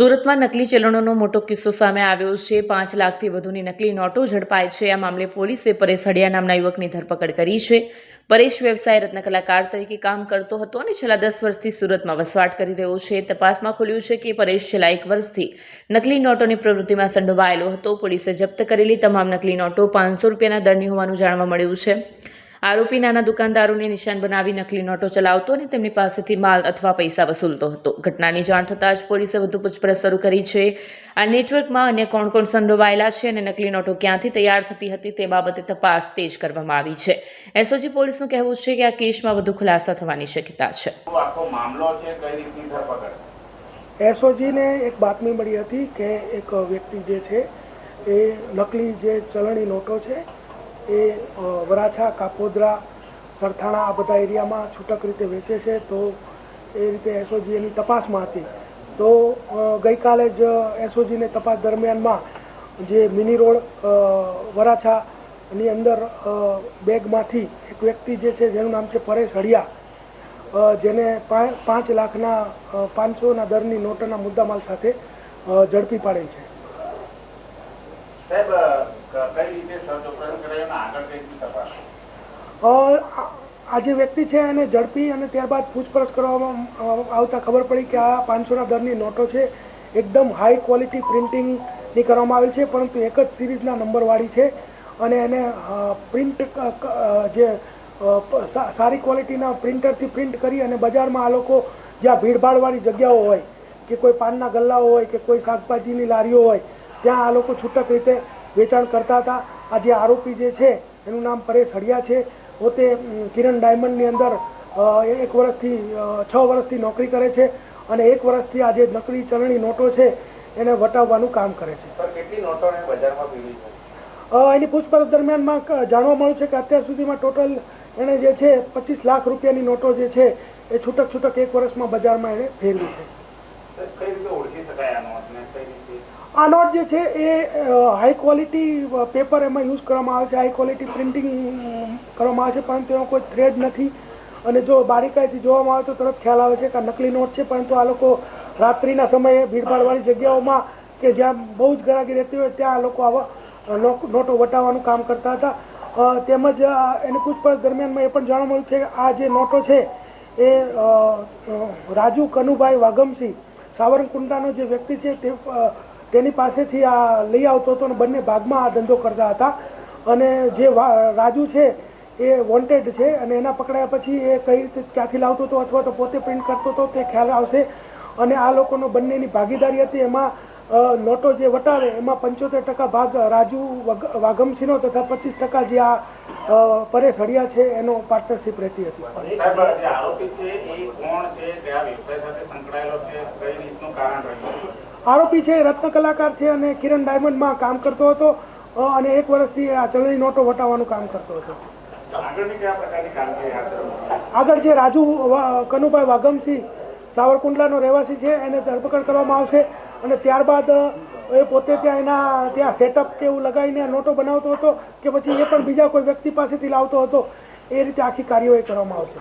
સુરતમાં નકલી ચલણોનો મોટો કિસ્સો સામે આવ્યો છે. પાંચ લાખથી વધુની નકલી નોટો ઝડપાય છે. આ મામલે પોલીસે પરેશ હડિયા નામના યુવકની ધરપકડ કરી છે. પરેશ વ્યવસાય રત્ન કલાકાર તરીકે કામ કરતો હતો અને છેલ્લા દસ વર્ષથી સુરતમાં વસવાટ કરી રહ્યો છે. તપાસમાં ખુલ્યું છે કે પરેશ છેલ્લા એક વર્ષથી નકલી નોટોની પ્રવૃત્તિમાં સંડોવાયેલો હતો. પોલીસે જપ્ત કરેલી તમામ નકલી નોટો પાંચસો રૂપિયાના દરની હોવાનું જાણવા મળ્યું છે. આરોપી નાના દુકાનદારોને નિશાન બનાવી નકલી નોટો ચલાવતો અને તેમની પાસેથી માલ અથવા પૈસા વસૂલતો હતો. ઘટનાની જાણ થતાં જ પોલીસે વધુ પૂછપરછ શરૂ કરી છે. આ નેટવર્કમાં અન્ય કોણ કોણ સંડોવાયેલા છે અને નકલી નોટો ક્યાંથી તૈયાર થતી હતી તે બાબતે તપાસ તેજ કરવામાં આવી છે. એસઓજી પોલીસનું કહેવું છે કે આ કેસમાં વધુ ખુલાસા થવાની શક્યતા છે. તો આખો મામલો છે? કઈ રીતની ધરપકડ? એસઓજીને એક બાતમી મળી હતી કે એક વ્યક્તિ જે છે એ નકલી જે ચલણી નોટો છે એ વરાછા, કાપોદરા, સરથાણા આ બધા એરિયામાં છૂટક રીતે વેચે છે. તો એ રીતે એસઓજી એની તપાસમાં હતી. તો ગઈકાલે જ એસઓજીને તપાસ દરમિયાનમાં જે મિની રોડ વરાછાની અંદર બેગમાંથી એક વ્યક્તિ જે છે, જેનું નામ છે પરેશ હળિયા જેને પાંચ લાખના પાંચસોના દરની નોટોના મુદ્દામાલ સાથે ઝડપી પાડેલ છે. સાહેબ આ જે વ્યક્તિ છે એને ઝડપી અને ત્યારબાદ પૂછપરછ કરવામાં આવતા ખબર પડી કે આ પાંચસોના દરની નોટો છે. એકદમ હાઈ ક્વોલિટી પ્રિન્ટિંગની કરવામાં આવેલ છે, પરંતુ એક જ સિરીઝના નંબરવાળી છે. અને એને પ્રિન્ટ જે સારી ક્વોલિટીના પ્રિન્ટરથી પ્રિન્ટ કરી અને બજારમાં આ લોકો જ્યાં ભીડભાડવાળી જગ્યાઓ હોય, કે કોઈ પાનના ગલ્લાઓ હોય, કે કોઈ શાકભાજીની લારીઓ હોય, ત્યાં આ લોકો છૂટક રીતે વેચાણ કરતા હતા. આ જે આરોપી જે છે એનું નામ પરેશ હડિયા છે. પોતે કિરણ ડાયમંડની અંદર એક વર્ષથી છ વર્ષથી નોકરી કરે છે અને એક વર્ષથી આ જે નકલી ચલણી નોટો છે એને વટાવવાનું કામ કરે છે. એની પૂછપરછ દરમિયાનમાં જાણવા મળ્યું છે કે અત્યાર સુધીમાં ટોટલ એણે જે છે પચીસ લાખ રૂપિયાની નોટો જે છે એ છૂટક છૂટક એક વર્ષમાં બજારમાં એણે ફેરવી છે સર કઈ રીતે ઓળખી શકાય આ નોટને કઈ રીતે આ નોટ જે છે એ હાઈ ક્વોલિટી પેપર એમાં યુઝ કરવામાં આવે છે. હાઈ ક્વોલિટી પ્રિન્ટિંગ કરવામાં આવે છે, પરંતુ એમાં કોઈ થ્રેડ નથી. અને જો બારીકાઈથી જોવામાં આવે તો તરત ખ્યાલ આવે છે કે નકલી નોટ છે, પરંતુ આ લોકો રાત્રિના સમયે ભીડભાડવાળી જગ્યાઓમાં કે જ્યાં બહુ જ ગરાગી રહેતી હોય, ત્યાં આ લોકો આવા નોટો વટાવવાનું કામ કરતા હતા. તેમજ એની પૂછપરછ દરમિયાનમાં એ પણ જાણવા મળ્યું છે કે આ જે નોટો છે એ રાજુ કનુભાઈ વાઘમસિંહ સાવરકુંડલાનો જે વ્યક્તિ છે તે તેની પાસેથી આ લઈ આવતો હતો અને બંને ભાગમાં આ ધંધો કરતા હતા. અને જે રાજુ છે, એ વોન્ટેડ છે અને એના પકડાયા પછી એ કઈ રીતે ક્યાંથી લાવતો હતો અથવા તો પોતે પ્રિન્ટ કરતો હતો તે ખ્યાલ આવશે. અને આ લોકોનો બંનેની ભાગીદારી હતી. એમાં નોટો જે વટાવે એમાં પંચોતેર ટકા ભાગ રાજુ વાઘમસિંહનો તથા પચીસ ટકા જે આ પરેશ હળિયા છે એનો પાર્ટનરશિપ રહેતી હતી. આરોપી છે કોણ છે? સંકળાયેલો છે? કઈ રીતનું કારણ રહ્યું આરોપી છે એ રત્ન કલાકાર છે અને કિરણ ડાયમંડમાં કામ કરતો હતો અને એક વર્ષથી આ ચલણી નોટો વટાવવાનું કામ કરતો હતો. આગળ જે રાજુ વા- કનુભાઈ વાઘમસિંહ સાવરકુંડલાનો રહેવાસી છે એને ધરપકડ કરવામાં આવશે અને ત્યારબાદ એ પોતે ત્યાં એના ત્યાં સેટઅપ કે એવું લગાવીને નોટો બનાવતો હતો કે પછી એ પણ બીજા કોઈ વ્યક્તિ પાસેથી લાવતો હતો. એ રીતે આખી કાર્યવાહી કરવામાં આવશે.